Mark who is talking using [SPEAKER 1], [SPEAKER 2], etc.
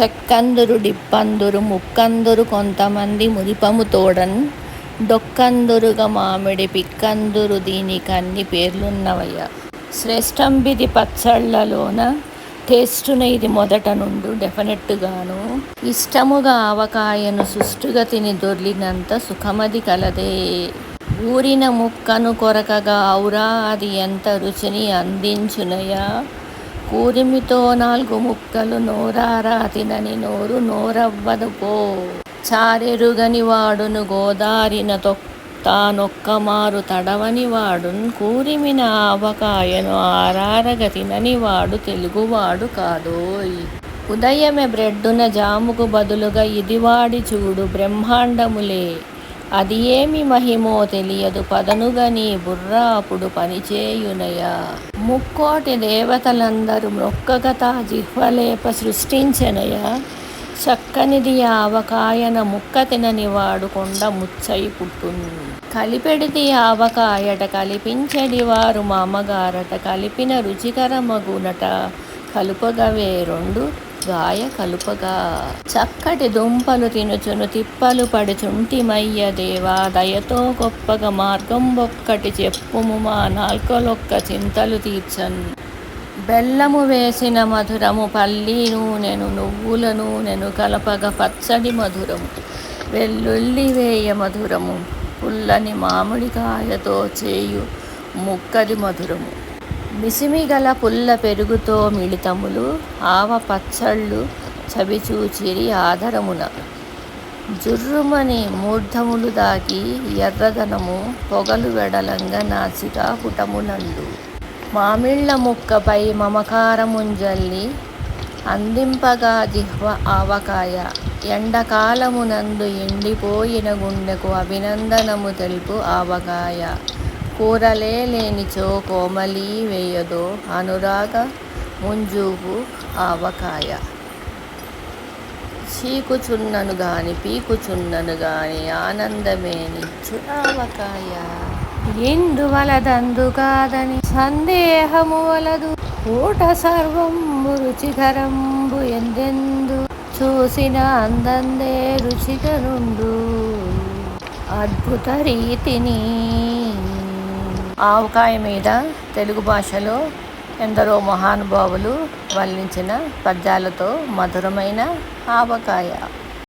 [SPEAKER 1] చెక్కందురు డిప్పందురు ముక్కందురు కొంతమంది మురిపము తోడన్ డొక్కందురుగా మామిడి పిక్కందురు దీనికన్ని పేర్లున్నవయ్యా. శ్రేష్టంబిది పచ్చళ్ళలోన టేస్టున ఇది మొదట నుండు డెఫినెట్గాను ఇష్టముగా ఆవకాయను సుష్టుగా తిని దొర్లినంత సుఖమది కలదే. ఊరిన ముక్కను కొరకగా ఔరా అది ఎంత రుచిని అందించునయా కూరిమితో నాలుగు ముక్కలు నోరారా తినని నోరు నోరవ్వదు పో. చారెరుగని వాడును గోదారిన తొక్ తానొక్క మారు తడవని వాడున్ కూరిమిన ఆవకాయను ఆరారగ తినని వాడు తెలుగువాడు కాదోయ్. ఉదయమే బ్రెడ్డున జాముకు బదులుగా ఇది వాడి చూడు బ్రహ్మాండములే. అది ఏమి మహిమో తెలియదు పదనుగని బుర్రాపుడు పనిచేయునయా. ముక్కోటి దేవతలందరూ మొక్కగత జిహ్వలేప సృష్టించెనయా చక్కనిది ఆవకాయన ముక్క తినని వాడు కొండ ముచ్చై పుట్టున్. కలిపెడిది ఆవకాయట కలిపించడి వారు మామగారట కలిపిన రుచికరమగునట కలుపగవే రెండు గాయ కలుపగా. చక్కటి దుంపలు తినుచును తిప్పలు పడుచుంటిమయ్య దేవా దయతో గొప్పగా మార్గం ఒక్కటి చెప్పుము మా నాల్కలొక్క చింతలు తీర్చన్. బెల్లము వేసిన మధురము పల్లి నూనెను నువ్వుల నూనెను కలపగ పచ్చడి మధురము. వెల్లుల్లి వేయ మధురము పుల్లని మామిడికాయతో చేయు ముక్కది మధురము. మిసిమిగల పుల్ల పెరుగుతో మిళితములు ఆవ పచ్చళ్ళు చవిచూచిరి ఆధరమున. జుర్రుమని మూర్ధములు దాకి ఎర్రదనము పొగలు వెడలంగా నాసికా పుటమునండు మామిళ్ళ ముక్కపై మమకారముంజల్లి అందింపగా జిహ్వ ఆవకాయ. ఎండకాలమునందు ఎండిపోయిన గుండెకు అభినందనము తెలుపు ఆవకాయ. కూరలే లేనిచో కోమలి వేయదో అనురాగ ముంజుగు ఆవకాయ. చీకుచున్నను గాని పీకుచున్నను గాని ఆనందమే నిచ్చు ఆవకాయ ఎందువలదందు కాదని సందేహము వలదు. ఊట సర్వం రుచికరంబు ఎందెందు చూసిన అందందే రుచికరుండు. అద్భుత రీతిని ఆవకాయ మీద తెలుగు భాషలో ఎందరో మహానుభావులు వర్ణించిన పద్యాలతో మధురమైన ఆవకాయ.